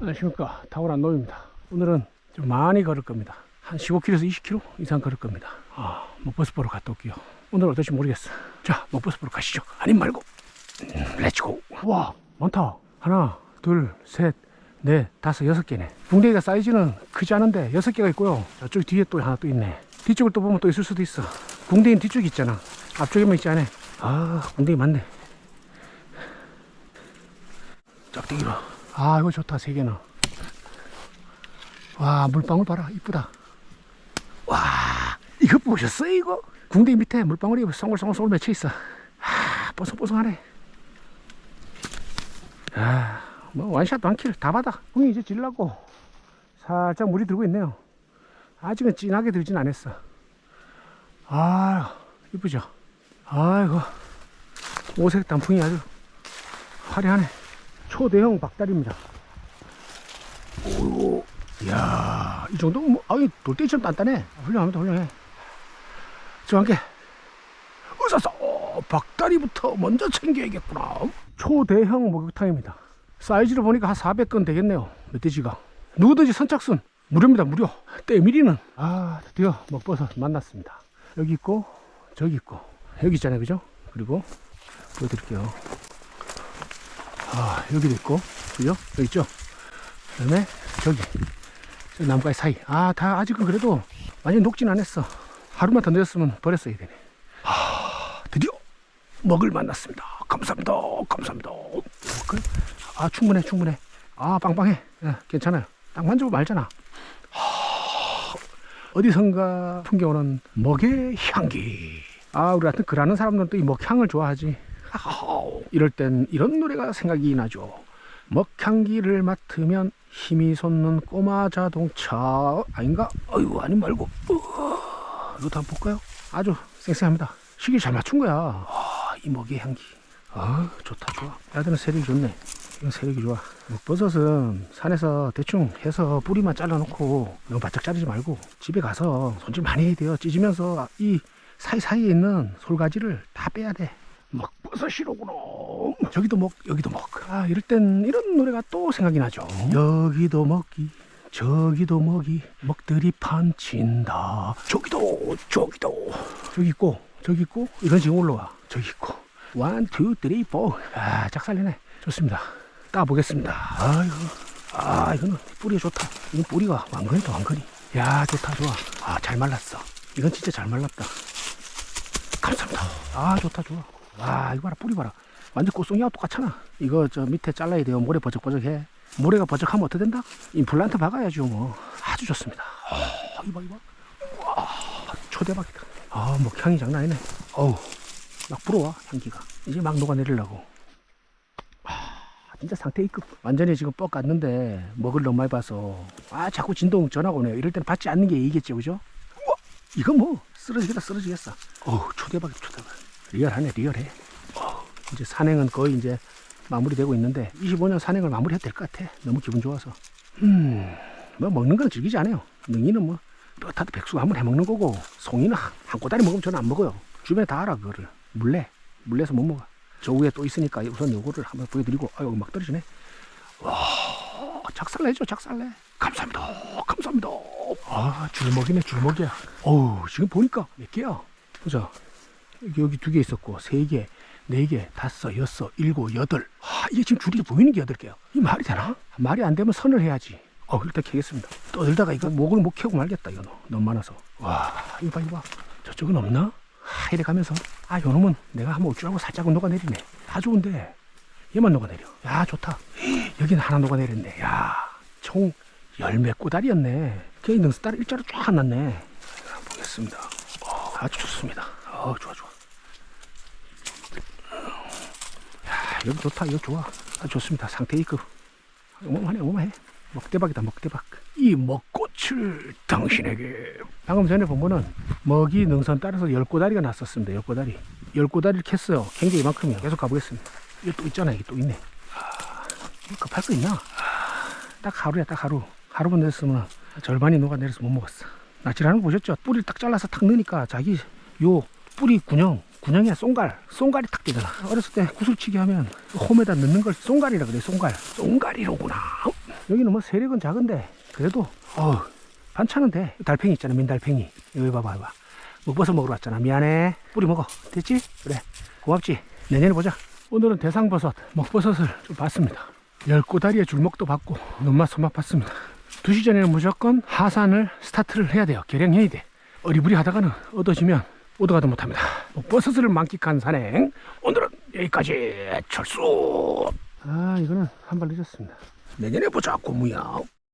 안녕하십니까. 타고란 노입니다. 오늘은 좀 많이 걸을 겁니다. 한 15km에서 20km 이상 걸을 겁니다. 아 보러 갔다 올게요. 오늘 어떨지 모르겠어. 자 보러 가시죠. 아님 말고. 음, 렛츠고 와 많다. 하나 둘셋넷 다섯 여섯 개네. 붕대기가 사이즈는 크지 않은데 여섯 개가 있고요. 저쪽 뒤에 또 하나 또 있네. 뒤쪽을 또 보면 또 있을 수도 있어. 붕대기는 뒤쪽에 있잖아. 앞쪽에만 있지 않아? 아 붕대기 많네. 짝대기로 아 이거 좋다 세 개는 와 물방울 봐라 이쁘다. 와 이거 보셨어요 이거? 궁대 밑에 물방울이 송글송글 맺혀 있어. 아 뽀송뽀송하네. 아뭐 완샷 완킬 다 받아. 궁이 이제 질라고. 살짝 물이 들고 있네요. 아직은 진하게 들진 않았어. 아 이쁘죠? 아이고 오색 단풍이 아주 화려하네 초대형 박다리입니다. 오, 이야, 이 정도면 뭐, 아유, 돌덩이처럼 단단해. 훌륭합니다, 훌륭해. 저와 함께, 어, 박다리부터 먼저 챙겨야겠구나. 초대형 목욕탕입니다. 사이즈를 보니까 한 400건 되겠네요. 멧돼지가. 누구든지 선착순, 무료입니다, 무료. 때밀이는, 아, 드디어 먹버섯 만났습니다. 여기 있고, 저기 있고, 여기 있잖아요, 그죠? 그리고, 보여드릴게요. 아, 여기도 있고, 그죠? 여기 있죠? 그 다음에 저기, 저 나무가지 사이. 아, 다 아직은 그래도 완전 녹진 않았어. 하루만 더 늦었으면 버렸어야 되네. 아, 드디어 먹을 만났습니다. 감사합니다. 감사합니다. 아, 충분해, 충분해. 아, 빵빵해. 예, 괜찮아요. 딱 만지고 말잖아. 하, 어디선가 풍겨오는 먹의 향기. 아, 우리 같은 그라는 사람들은 또 이 먹향을 좋아하지. 이럴 땐 이런 노래가 생각이 나죠. 먹향기를 맡으면 힘이 솟는 꼬마 자동차 아닌가? 어이구 아니 말고 우와, 이것도 볼까요? 아주 쌩쌩합니다. 시기 잘 맞춘 거야. 아, 이 먹의 향기. 아 좋다 좋아. 애들은 세력이 좋네. 세력이 좋아. 버섯은 산에서 대충 해서 뿌리만 잘라놓고 너무 바짝 자르지 말고 집에 가서 손질 많이 해야 돼요. 찢으면서 이 사이사이에 있는 솔가지를 다 빼야 돼. 먹 버섯이로구나. 저기도 먹, 여기도 먹. 아, 이럴 땐 이런 노래가 또 생각이 나죠. 여기도 먹기, 저기도 먹이, 먹들이 판친다. 저기도, 저기도. 저기 있고, 저기 있고, 이런 식으로 올라와. 저기 있고. 원, 투, 쓰리, 포. 아, 작살내네. 좋습니다. 따보겠습니다. 아이고. 아, 이거는 뿌리 좋다. 이건 뿌리가 왕건이다, 왕건이. 야, 좋다, 좋아. 아, 잘 말랐어. 이건 진짜 잘 말랐다. 감사합니다. 아, 좋다, 좋아. 와 이거 봐라 뿌리 봐라. 완전 꽃송이하고 똑같잖아. 이거 저 밑에 잘라야 돼요. 모래 버적버적해. 모래가 버적하면 어떻게 된다? 임플란트 박아야죠 뭐. 아주 좋습니다. 아, 이봐 이봐. 와 초대박이다. 아뭐 향이 장난 아니네. 어우 막 불어와 향기가. 이제 막 녹아내리려고. 아 진짜 상태 A급 완전히 지금 뻑 갔는데 먹을 너무 많이 봐서. 아 자꾸 진동 전화가 오네요. 이럴 때는 받지 않는 게 이겠죠 그죠? 우와 이거 뭐 쓰러지겠다 쓰러지겠어. 어우 초대박이다 초대박 리얼하네 리얼해. 어, 이제 산행은 거의 이제 마무리되고 있는데 25년 산행을 마무리해도 될 것 같아. 너무 기분 좋아서. 음 뭐 먹는 건 즐기지 않아요. 능이는 뭐 뼈타도 백숙 한번 해먹는 거고 송이는 한, 한 꼬다리 먹으면 저는 안 먹어요. 주변에 다 알아 그거를. 물레. 물레서 못 먹어. 저 위에 또 있으니까 우선 요거를 한번 보여드리고. 아유 막 떨어지네. 와 작살내죠 작살내. 감사합니다. 감사합니다. 아 줄먹이네 줄먹이야. 어우 지금 보니까 몇 개야? 보자 여기 두 개 있었고 세 개, 네 개, 다섯, 여섯, 일곱, 여덟. 와, 이게 지금 줄이 보이는 게 여덟 개야. 이 말이 되나? 말이 안 되면 선을 해야지. 어, 일단 캐겠습니다. 떠들다가 이거 목을 못 캐고 말겠다. 이거 너무 많아서. 와, 이거 봐, 이거 봐. 저쪽은 없나? 아, 이래 가면서 아, 요놈은 내가 한번 올 줄 알고 살짝은 녹아내리네. 다 좋은데 얘만 녹아내려. 야, 좋다. 여기는 하나 녹아내렸네. 야, 총 열몇 꼬다리였네. 걔 능수 따라 일자로 쫙 났네. 보겠습니다. 어, 아주 좋습니다. 어, 좋아, 좋아. 여기 좋다 이거 좋아. 아, 좋습니다. 상태 어마어마하네 어마어마해. 먹대박이다 먹대박. 이 먹꽃을 당신에게. 방금 전에 보면은 먹이 능선 따라서 열꼬다리가 났었습니다. 열꼬다리. 열꼬다리를 캤어요 굉장히 이만큼이요. 계속 가보겠습니다. 여기 또 있잖아 여기 또 있네. 아, 급할 거 있나? 아, 딱 하루야 딱 하루. 하루만 됐으면 절반이 녹아내려서 못 먹었어. 나치라는 거 보셨죠? 뿌리를 딱 잘라서 탁 넣으니까 자기 요 뿌리 군형 군형이야 쏜갈. 쏜갈이 탁 되잖아 어렸을 때 구슬치기 하면 홈에다 넣는 걸 쏜갈이라 그래 쏜갈. 쏜갈이로구나. 여기는 뭐 세력은 작은데 그래도 어 반찬은 돼. 달팽이 있잖아 민달팽이. 여기 봐봐 봐봐. 먹버섯 먹으러 왔잖아. 미안해. 뿌리 먹어. 됐지? 그래. 고맙지. 내년에 보자. 오늘은 대상버섯 먹버섯을 좀 봤습니다. 열꼬다리에 줄목도 받고 눈맛 손맛 봤습니다. 2시 전에는 무조건 하산을 스타트를 해야 돼요. 계량해야 돼. 어리부리 하다가는 얻어지면 오더가도 못합니다. 먹버섯을 만끽한 산행. 오늘은 여기까지. 철수. 아 이거는 한 발 늦었습니다. 내년에 보자 고무야